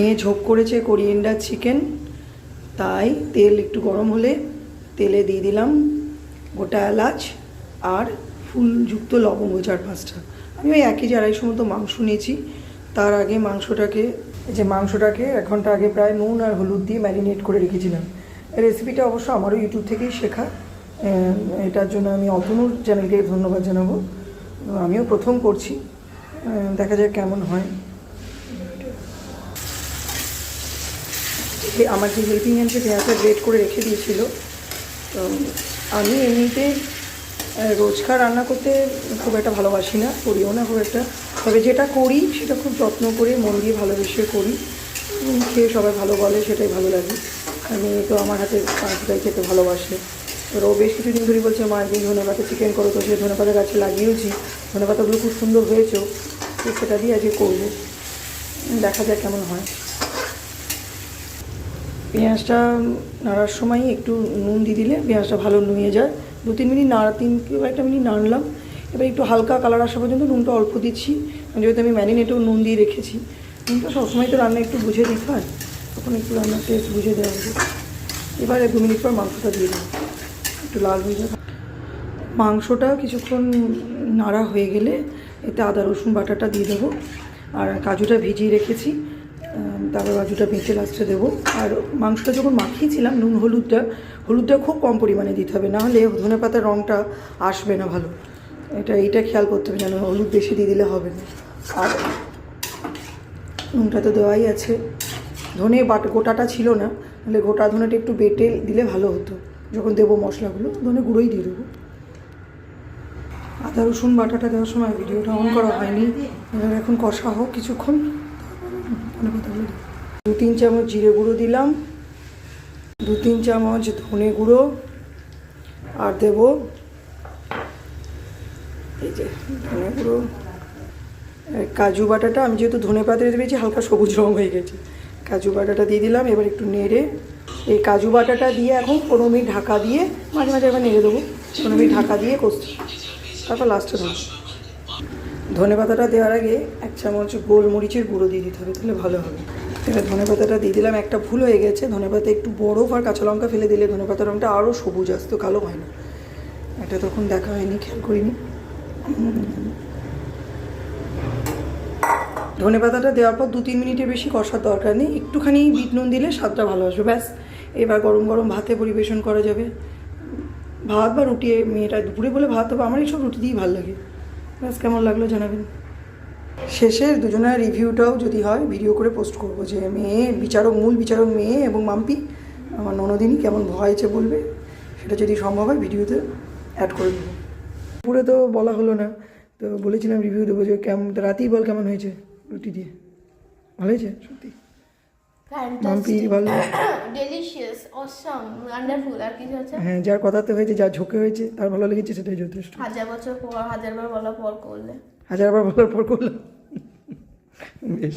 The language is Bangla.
মেয়ে ঝোপ করেছে কোরিয়েন্ডার চিকেন। তাই তেল একটু গরম হলে তেলে দিয়ে দিলাম গোটা এলাচ আর ফুলযুক্ত লবঙ্গ চার পাঁচটা। আমি ওই এক কেজি মতো মাংস নিয়েছি। তার আগে মাংসটাকে যে মাংসটাকে এক ঘণ্টা আগে প্রায় নুন আর হলুদ দিয়ে ম্যারিনেট করে রেখেছিলাম। রেসিপিটা অবশ্য আমারও ইউটিউব থেকেই শেখা। এটার জন্য আমি অতনুর চ্যানেলকে ধন্যবাদ জানাব। আমিও প্রথম করছি। দেখা যাক কেমন হয়। আমার যে হেল্পিং হ্যান্ডকে পেঁয়াজটা গ্রেট করে রেখে দিয়েছিল তো আমি এমনিতে রোজকার রান্না করতে খুব একটা ভালোবাসি না, করিও না খুব একটা। তবে যেটা করি, সেটা খুব যত্ন করে, মন দিয়ে ভালোবেসে করি। খেয়ে সবাই ভালো বলে, সেটাই ভালো লাগে। আমি তো আমার হাতে পাঁচটাই খেতে ভালোবাসে। ও বেশ কিছুদিন ধরে বলছে, মা একদিন ধনে পাতা চিকেন করো তো, সে ধনে পাতা গাছে লাগিয়েওছি। ধনে পাতাগুলো খুব সুন্দর হয়েছেও তো সেটা দিয়ে আজকে করব। দেখা যাক কেমন হয়। পেঁয়াজটা নাড়ার সময় একটু নুন দিয়ে দিলে পেঁয়াজটা ভালো নুয়ে যায়। দু তিন মিনিট নাড়া, তিন একটা মিনিট নাড়লাম। এবার একটু হালকা কালার আসা পর্যন্ত নুনটা অল্প দিচ্ছি। যেহেতু আমি ম্যারিনেটেও নুন দিয়ে রেখেছি। নুনটা সবসময় তো রান্না একটু বুঝে দিতে হয়। তখন একটু রান্নার টেস্ট বুঝে দেওয়া হবে এবারে দু মিনিট পর মাংসটা দিয়ে দেবো একটু লাল হয়ে যাবে। মাংসটা কিছুক্ষণ নাড়া হয়ে গেলে এতে আদা, রসুন বাটাটা দিয়ে দেবো। আর কাজুটা ভিজিয়ে রেখেছি। তারপর কাজুটা বেঁচে লাস্টে দেবো। আর মাংসটা যখন মাখিয়েছিলাম, নুন, হলুদটা হলুদটা খুব কম পরিমাণে দিতে হবে নাহলে ধনে পাতার রঙটা আসবে না ভালো। এটা, এইটা খেয়াল করতে হবে যেন হলুদ বেশি দিয়ে দিলে হবে না। আর নুনটা তো দেওয়াই আছে। ধনে বাট, গোটাটা ছিল না নাহলে গোটা ধনেটা একটু বেটে দিলে ভালো হতো। যখন দেবো মশলাগুলো, ধনে গুঁড়োই দিয়ে দেবো। আদা, রসুন বাটাটা দেওয়ার সময় ভিডিওটা অন করা হয়নি। এবার এখন কষা হোক কিছুক্ষণ। দু তিন চামচ জিরে গুঁড়ো দিলাম দু তিন চামচ ধনে গুঁড়ো, আর দেব এই যে ধনে গুঁড়ো। কাজু বাটাটা, আমি যেহেতু ধনে পাতা দিয়েছি হালকা সবুজ রঙ হয়ে গেছে। কাজু বাটাটা দিয়ে দিলাম, এবার একটু নেড়ে। এই কাজু বাটাটা দিয়ে এখন পনেরো মিনিট ঢাকা দিয়ে মাঝে মাঝে এবার নেড়ে দেবো। পনেরো মিনিট ঢাকা দিয়ে কষতে তারপর লাস্টে দেবো। ধনে পাতাটা দেওয়ার আগে এক চামচ গোলমরিচের গুঁড়ো দিয়ে দিতে হবে, তাহলে ভালো হবে। এবার ধনে পাতাটা দিয়ে দিলাম, একটা ভুল হয়ে গেছে। ধনে পাতা একটু বরফ আর কাঁচা লঙ্কা ফেলে দিলে ধনে পাতার রঙটা আরও সবুজ, আসতো, কালো হয় না। এটা তখন দেখা হয়নি, খেয়াল করিনি। ধনে পাতাটা দেওয়ার পর দু তিন মিনিটের বেশি কষার দরকার নেই। একটুখানি বিট নুন দিলে স্বাদটা ভালো আসবে, ব্যাস। এবার গরম গরম ভাতে পরিবেশন করা যাবে। ভাত বা রুটি মেয়েটা দুপুরে বলে ভাত হবে আমার এইসব রুটি দিয়েই ভালো লাগে। ব্যাস কেমন লাগল জানাবেন? শেষে দুজনের রিভিউটাও যদি হয় ভিডিও করে পোস্ট করব যে মেয়ে বিচারক মূল বিচারক মেয়ে এবং মাম্পি আমার ননদিনী কেমন হয়েছে বলবে? সেটা যদি সম্ভব হয় ভিডিওতে অ্যাড করে দেবো। পুরো তো বলা হলো না তো বলেছিলাম রিভিউ দেবো যে কেমন রাতেই বল কেমন হয়েছে রুটি দিয়ে। ভালো হয়েছে? সত্যি। Delicious, awesome, wonderful. আর কিছু আছে? হ্যাঁ যার কথাতে হয়েছে যা ঝোঁকে হয়েছে তার ভালো লেগেছে সেটাই যথেষ্ট। হাজার বছর পর হাজারবার বলার পর করলে। হাজারবার বলার পর করলে বেশ।